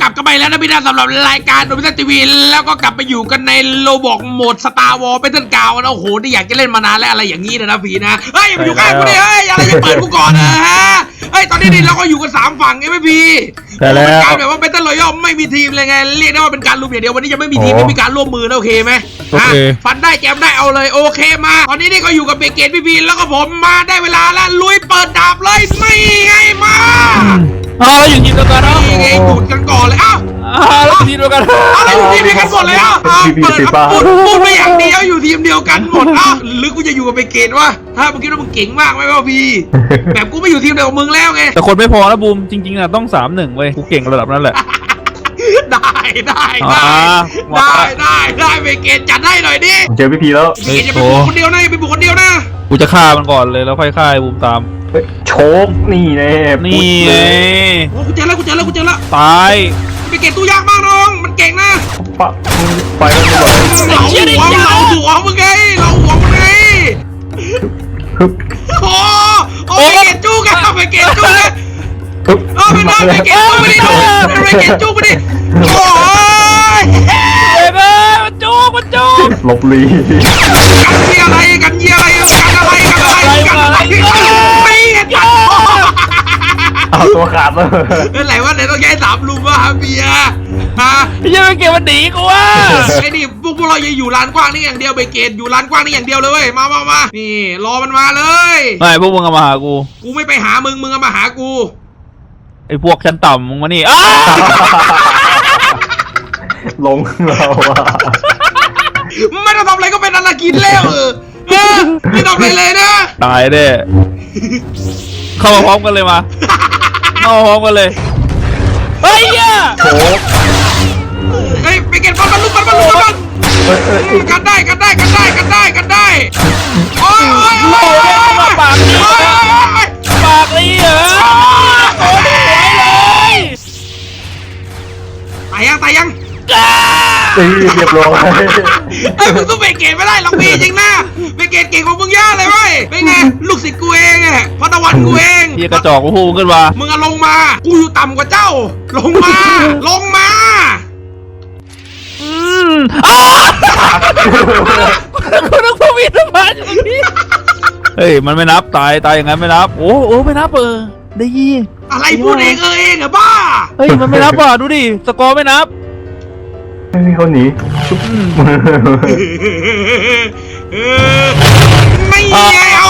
กลับกันไปแล้วนะพี่นะสำหรับรายการโดมิเตทีวีแล้วก็กลับไปอยู่กันในโลบอกโหมดสตาร์วอลเป็นต้นกาวนะโอ้โหนี่อยากจะเล่นมานานแล้วอะไรอย่างนี้นะนะพี่นะเฮ้ยมาอยู่ข้างกูดิเฮ้ยอะไรจะเปิดกูก่อนนะฮะเฮ้ยตอนนี้นี่เราก็อยู่กันสามฝั่งไงไม่พี่ใช่แล้ว เป็นการแบบว่าเป็นต้นรอยย่อมไม่มีทีมเลยไงเรียกได้ว่าเป็นการรวมอย่างเดียววันนี้ยังไม่มีทีมโอ้ไม่มีการร่วมมือนะโอเคไหมโอเคฮะฟันได้แจมได้เอาเลยโอเคมา ตอนนี้นี่ก็อยู่กับเบเกตพี่พีแล้วก็ผมมาได้เวลาแล้วลุย อ้าวอยู่ทีมเดียวกันแล้วนี่ไงดูดกันก่อนเลยอ้าวอ้าวแล้วทีมเดียวกันอะไรอยู่ทีมเดียวกันหมดเลยอะอ้าวเปิดมาพูดพูดไปอย่างเดียวอยู่ทีมเดียวกันหมดอ้าวหรือกูจะอยู่กับเบเกตวะถ้ามึงคิดว่ามึงเก่งมากไหมวะพี่แบบกูไม่อยู่ทีมเดียวกับมึงแล้วไงแต่คนไม่พอนะบูมจริงๆอะต้องสามหนึ่งเว้ยกูเก่งระดับนั้นแหละได้ได้อ่าได้ว่าได้ได้ได้เบเกตจัดได้หน่อยดิผมเจอพี่พีแล้วเบเกตจะไปบุกคนเดียวนะอย่าไปบุกคนเดียวนะกูจะฆ่ามันก่อนเลยแล้วค่อยฆ่าไอ้บูมตาม เฮ้ยโชกนี่แน่นี่ไงโอ้กูเจอแล้วกูเจอแล้วกูเจอแล้วตายเบเกตตู้ยากมากน้อง มันเก่งนะปะไปแล้วดีกว่าเราหัวเราหัวมึงไงเราหัวมึงไงฮึบโอ้โอ้เบเกตจู้กันเบเกตจู้กันฮึบเออไม่ได้เบเกตจู้ไม่ได้เบเกตจู้ไม่ได้โอ้ยเอ้ยมันจูบมันจูบหลบลีกันเยี่ยอะไรกันเยี่ยอะไรกันอะไรกันอะไรกันอะไรไม่กัน เอาตัวขาดแล้วเมื่อไหร่ว่าไหนต้องย้ายสามลุมวะฮะเบียร์ฮะไอ้เหี้ยังไม่เก็บมันหนีกูว่ะไอ้นี่พวกพวกเราอย่าอยู่ลานกว้างนี่อย่างเดียวเบเกตอยู่ลานกว้างนี่อย่างเดียวเลยเว้ยมามามานี่รอมันมาเลยไม่พวกมึงเอามาหากู กูไม่ไปหามึงมึงเอามาหากูไอ้พวกชั้นต่ำมึงมานี่อ้าลงเราอะไม่ต้องทำอะไรก็เป็นอนาคินแล้วเออเออไม่ต้องอะไรเลยนะตายแน่เข้ามาพร้อมกันเลยมา เข้ามาพร้อมกันเลยเฮ้ยเหี้ยโชกเฮ้ยไปเก็บบอลบอลลูกบอลบอลลูกบอลบอลเฮ้ยเฮ้ยกันได้กันได้กันได้กันได้กันได้โอ้ยโอ้ยโอ้ยโอ้ยโอ้ยปากดีโอ้ยปากดีเหรอโอ้ยสวยเลยตายยังตายยัง ตีเรียบร้อยเฮ้ยมึงต้องเบเกตไม่ได้หรอกพี่จริงนะเบเกตเก่งกว่ามึงเยอะเลยเว้ยเป็นไงลูกศิษย์กูเองอะพัตะวันกูเองเฮียกระจอกกูพูขึ้นมามึงอะลงมา กูอยู่ต่ำกว่าเจ้า ลงมา ลงมาอืมอ้าวกูนึกว่ามีสมาธิอยู่นี่เฮ้ยมันไม่นับตายตายอย่างนั้นไม่นับ โอ้โอ้ไม่นับเออได้ยี่อะไรพูดเองเออเองเหรอบ้าเฮ้ยมันไม่นับว่ะดูดิสกอร์ไม่นับ เฮ้ยเขาหนีอืมเออไม่ไงเอา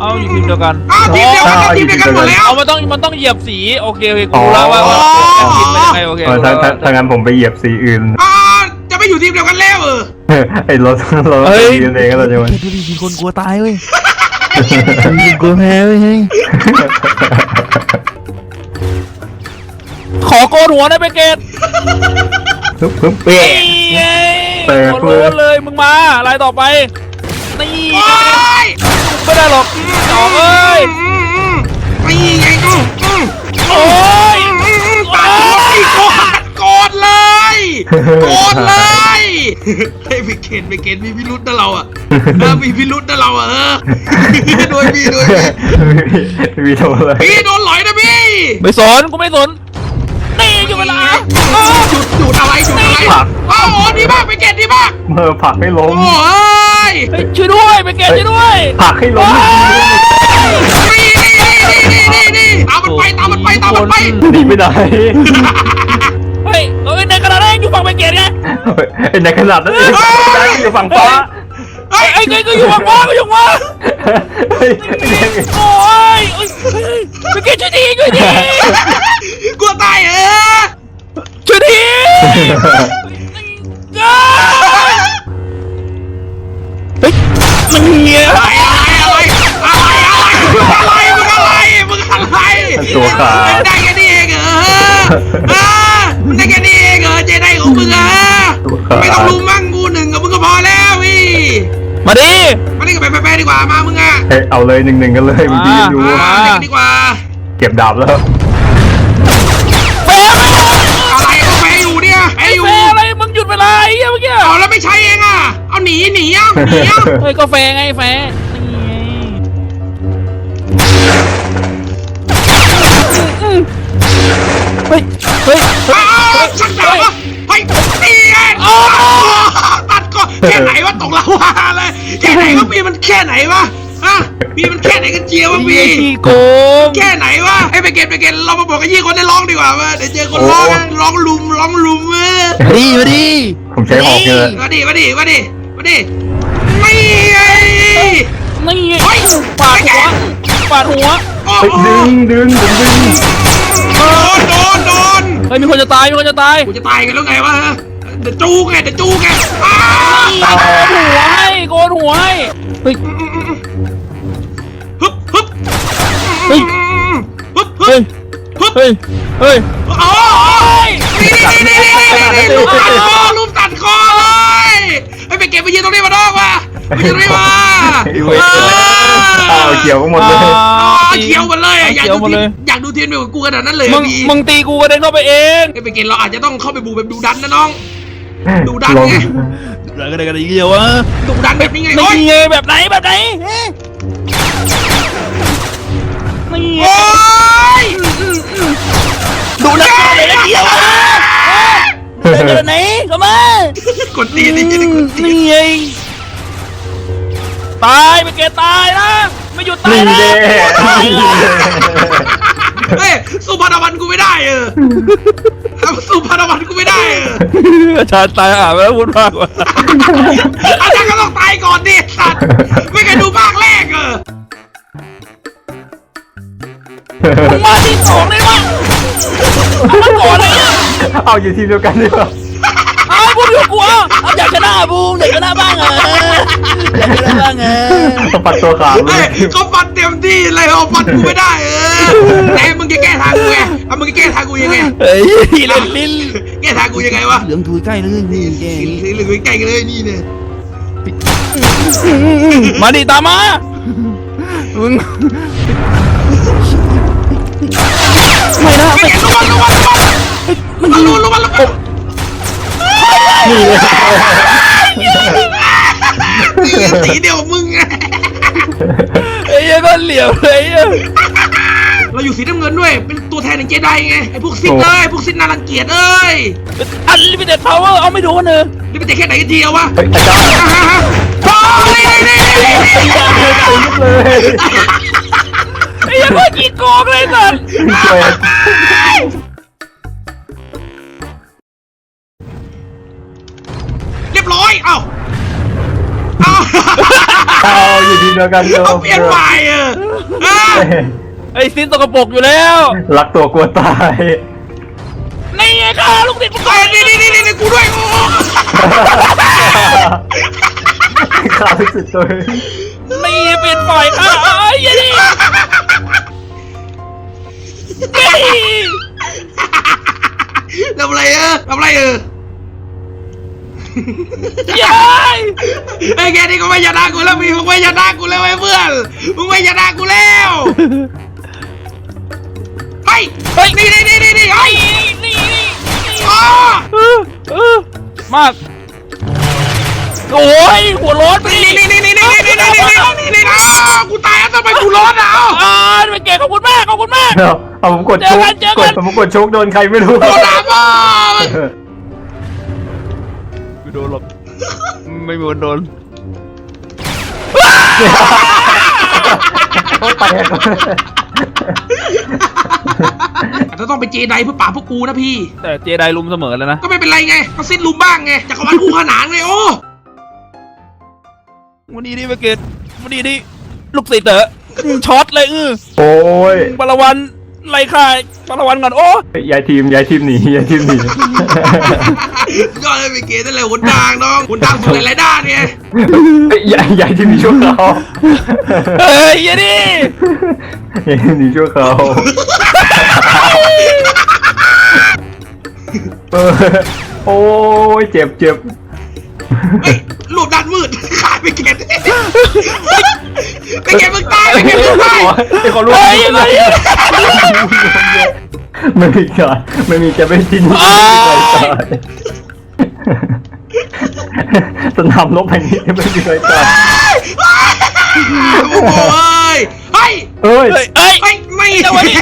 เอาอยู่ทีมเดียวกันเอาทีมเดียวกันเอาทีมเดียวกันหมดแล้วเอามันต้องมันต้องเหยียบสีโอเคโอเคกูรู้แล้วว่าว่าอ๋อทีมเป็นยังไงโอเคเออรู้ถ้าถ้างั้นผมไปเหยียบสีอื่นจะไม่อยู่ทีมเดียวกันแล้วเออไอ้รถรถยสีเองก็เราจะมันดูดิมีคนกลัวตายเว้ยมีคนกลัวแพ้เว้ยเฮ้ยขอโกนหัวหนะเบเกต ฮึบฮึบเป๊ะนี่ไงแตกเลยโล้เลยมึงมาอะไรต่อไปนี่ไม่ได้หรอกจอกเอ้ยอืมอืมไม่ไงอืมอืมโอ้ยตายโกรธโกรธเลยโกรธเลยเฮ้ยไปเกณฑ์ไปเกณฑ์มีพิรุษนะเราอะเออมีพิรุษนะเราอะเออโดยมีโดยมีมีทำอะไรพี่โดนหลอยนะพี่ไม่สนกูไม่สน นี่อยู่เวลาเออหยุดหยุดอะไรหยุดอะไรอ้าวโอ้ดีมากไปเกณฑ์ดีมากเมื่อผลักให้ล้มโอ้ยเฮ้ยช่วยด้วยไปเกตช่วยด้วยผลักให้ล้มนี่นี่นี่นี่นี่นี่ตามมันไปตามมันไปตามมันไปหนีไม่ได้เฮ้ยเอ้ยในกระดาษแดงอยู่ฝั่งไปเกตไงไอ้ในขนาดนั้นเองได้อยู่ฝั่งฟ้า เฮ้ยไอ้ไอ้ก็อยู่ฝั่งขวาก็อยู่ฝั่งขวาเฮ้ยไอ้แดงโอ้ยเอ้ยเฮ้ยไปเกตช่วยดีช่วยดีกลัวตายเออช่วยดีเฮ้ยมันเหี้ยอะไรอะไรอะไรอะไรอะไรมึงอะไรมึงอะไรตัวขาดได้แค่นี้เองเหรอมันได้แค่นี้เองเหรอเจไดของมึงอะไม่ต้องรู้มั่ง มาดิ มาดีกับแปะๆดีกว่ามามึงอะเฮ้เอาเลยหนึ่งหนึ่งกันเลยมึงดีอยู่ มาเดีกว่าเก็บดาบแล้ว อะไรเอาแปะอยู่เนี่ยแปะอยู่ แฟร์อะไร มึงหยุดเวลาไอ้เหี้ยเมื่อกี้เอาแล้วไม่ใช่เองอะ เอาหนีหนีอะหนีอะเฮ้ยก็แฟร์ไงแฟร์นี่ไงเฮ้ย เฮ้ย อ้าวชักดาบวะไปตีเองโอ้ พี่มันแค่ไหนวะฮะพี่มันแค่ไหนกันเจียววะพี่พี่ขี้โกงแค่ไหนวะให้ไปเก็บไปเก็บเรามาบอกกับยี่คนได้ร้องดีกว่าเว้ยเดี๋ยวเจอคนร้องนะร้องลุมร้องลุมเว้ยมาดิมาดิผมใช้หอกเยอะมาดิมาดิมาดิมาดิไม่ไงนี่ไงเฮ้ยปาดหัวปาดหัวโอ้เฮ้ยโหดึงดึงผมดึงโดนโดนโดนเฮ้ยมีคนจะตายมีคนจะตายกูจะตายกันแล้วไงวะ เดี๋ยวจูไงเดี๋ยวจูไงอ้าโกนหัวให้โกนหัวให้เฮ้ยฮึบฮึบเฮ้ยฮึบฮึเฮ้ยบฮึบเฮ้ยเฮ้ยโอ้ยนี่นี่นี่นี่นี่นี่ลูกตัดคอลูกตัดคอเลยไอ้ไปเก็บไปยืนตรงนี้มาดอกมาไปยืนตรงนี้มาไอ้เว้ยอ้าวเกี่ยวกันหมดเลยอ๋อเขียวหมดเลยอะอยากเขียวดูหมดทีเลมยอยากดูทีมเดียวกับกูขนาดนั้นเลยมึงพี่มึงตีกูกระเด็นเข้าไปเองไอ้ไปเก็บเราอาจจะต้องเข้าไปบูแบบดูดันนะน้อง ดูดันลงไงกระเด็นกระเด็นเดียววะดูดันแบบนี้ไงนี่โอ้ยไงแบบไหนแบบไหนเอ๊ะนี่ไงโอ้ยดูนะเลยนะเดียวอะเดินกันไหนเข้ามากดตีนี่กดตีนี่ไงตายไปเกตายนะไม่หยุดตายนี่นะเด้ เฮ้ยสู้พาราวันกูไม่ได้เออเอาสู้พาราวันกูไม่ได้เอออาจารย์ตายอะแล้วพูดมากกว่าอาจารย์ก็ต้องตายก่อนดิสัตว์ไม่เคยดูภาคแรกเออมึงมาที่สองเลยมั้งเอามาก่อนเลยอะเอาอยู่ทีมเดียวกันดีกว่าเอาพูดอยู่กูอะเอาอยาก ชนะบูมอยากชนะบ้างเหรออยากชนะบ้างเหรอต้องปัดตัวขาดเลเฮ้ยยเขาฟันเต็มที่เลยเอาฟันกูไม่ได้เออแต่มึงจะแก้ทางกูไงเอามึงจะแก้ทางกูยังไงเฮ้ยเล่นลิ้นแก้ทางกูยังไงวะเหลืองถุยใกล้เลยนี่แกหรือหรือใกล้กันเลยนี่เนี่ยมาดิตามมามึงไม่นะไม่ไม่เห็นระวังระวังระวังมันรู้ระวังระวัง นี่เลยนี่สีเดียวกับมึงไงไอ้เหี้ยังก็เหลี่ยมเลยอะเราอยู่สีน้ำเงินด้วย เป็นตัวแทนของเจไดไงไอ้พวกซิดเอ้ยพวกซิดน่ารังเกียจเอ้ยอันลิมิเต็ดพาวเวอร์เอาไม่โดนเนอะนี่เป็นแต่แค่ไหนกันทีเอาวะเฮ้ยอาจารย์อ่าฮะฮะโอ้ยนี่นี่นี่นี่นี่เลยไอ้เหี้ยังก็จีโกงเลยสัสช่วยเยู่ทีมเดียวกันเดียวเอาเปลี่ยนใหม่เออเออไอ้ซินตกกระปรกอยู่แล้ว รักตัวกลัวตายนี่ไงค่ะลูกศิษย์มึงเอ้ยนี่นี่นี่นี่กูด้วยโอ้ขาดสุดตัวเองนี่เปลี่ยนฝ่ายค่ะไอ้เหี้ยันี่นี่ทำอะไรเออทำอะไรเออ ยายไอ้แกนี่ก็ไม่ชนะกูแล้วมีมึงไม่ชนะกูแล้วไอ้เพื่อนมึงไม่ชนะกูแล้วเฮ้ยเฮ้ยนี่นี่นี่นี่นี่เฮ้ยนี่นี่อ๋อมากโอ้ยหัวร้อนไปนี่นี่นี่นี่นี่นี่นี่นี่นี่นี่อ้าวกูตายแล้วทำไมกูร้อนอะอ่าเป็นเก่งขอบคุณมากขอบคุณมาก เอาผมกดชกกดผมกดชกโดนใครไม่รู้โดนด่าบ้าไม่ โดนหรอก ไม่มีวันโดนโอ้แตกจะต้องไปเจไดเพื่อป่าบพวกกูนะพี่ แต่เจไดลุมเสมอแล้วนะ ก็ไม่เป็นไรไงก็สิ้นลุมบ้างไงจักรวาลคู่ขนานไงโอ้วันนี้ดิเวเกตวันนี้ดิลูกศิษย์เต๋ออืมช็อตเลยอือโอ้ยปรวัน ไล่ข่ายปรวันก่อนโอ้ย้ายทีมย้ายทีมหนีย้ายทีมหนียอดเลยไปเกตนั่นแหละหนทางน้องหนทางสู่หลายๆด้านไงเฮ้ยย้ายย้ายทีมหนีชั่วคราวเฮ้ยอย่าดิย้ายทีมหนีชั่วคราวเออโอ้ยเจ็บเจ็บเฮ้ยหลบด้านมืดขาด ไปเก็บไปเก็บมึงตายไปเก็บมึงตายไอ้คนรู้ไม่มีจอดไม่มีจะไม่ทิ้งสนามลบแผ่นนี้ไม่มีใครจอดโอ้ยเฮ้ยเฮ้ยเอ้ยไม่จะวะนี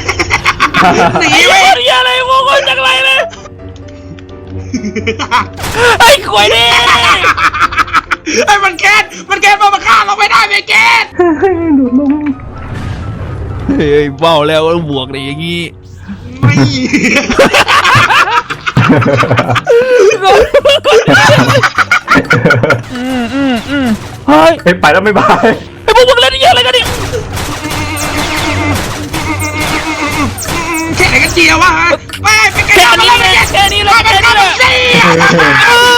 ไปอะไรวะคนจากไรเลยไอ้ขวยนี่ ไอ้มันแค้นมันแค้นมามาฆ่าเราไม่ได้เมเกตดูดลงเฮ้ยเบ้าแล้วบวกเลยอย่างงี้ไม่อืมอืมอืมเฮ้ยเฮ้ยไปแล้วไม่บายไอ้พวกมึงเล่นเยอะอะไรกันเนี่ยแค่ไหนกันเจียววะฮะไม่เป็นแค่แค่มานี้เลยแค่นี้เลยไม่เป็นแค่แค่นี้เลย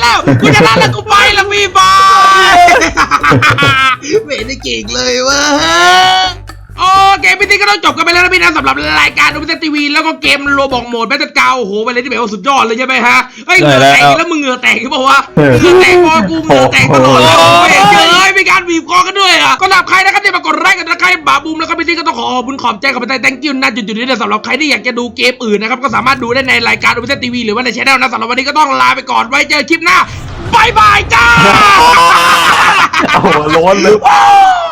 แล้วกูชนะแล้วกูชนแล้วกูไปละพี่บอยไม่ได้เก่งเลยเว้ย โอเคพี่ติ๊กก็ต้องจบกันไปแล้วนะพี่นะสำหรับรายการดูพิเศษทีวีแล้วก็เกมโรบอกโหมดแบทเทิลเกาโอ้โหไปเลยที่แบบว่าสุดยอดเลยใช่ไหมฮะเฮ้ยเหงื่อแตกแล้วมึงเหงื่อแตกหรือเปล่าวะเหงื่อแตกพอกูเหงื่อแตกตลอดเลยไม่เห็นเจอเลยมีการบีบคอกันด้วยอะก็สำหรับใครนะครับที่มากดไลค์กันนะใครบาบูมแล้วก็พี่ติ๊กก็ต้องขอขอบคุณขอบใจกับไปใต้ thank you นะจุดๆนี้นะสำหรับใครที่อยากจะดูเกมอื่นนะครับก็สามารถดูได้ในรายการดูพิเศษทีวีหรือว่าในช่องนะสำหรับวันนี้ก็ต้องลาไปก่อนไว้เจอคลิปหน้าบายบายจ้าเอาหัวโล้นเลยว้าว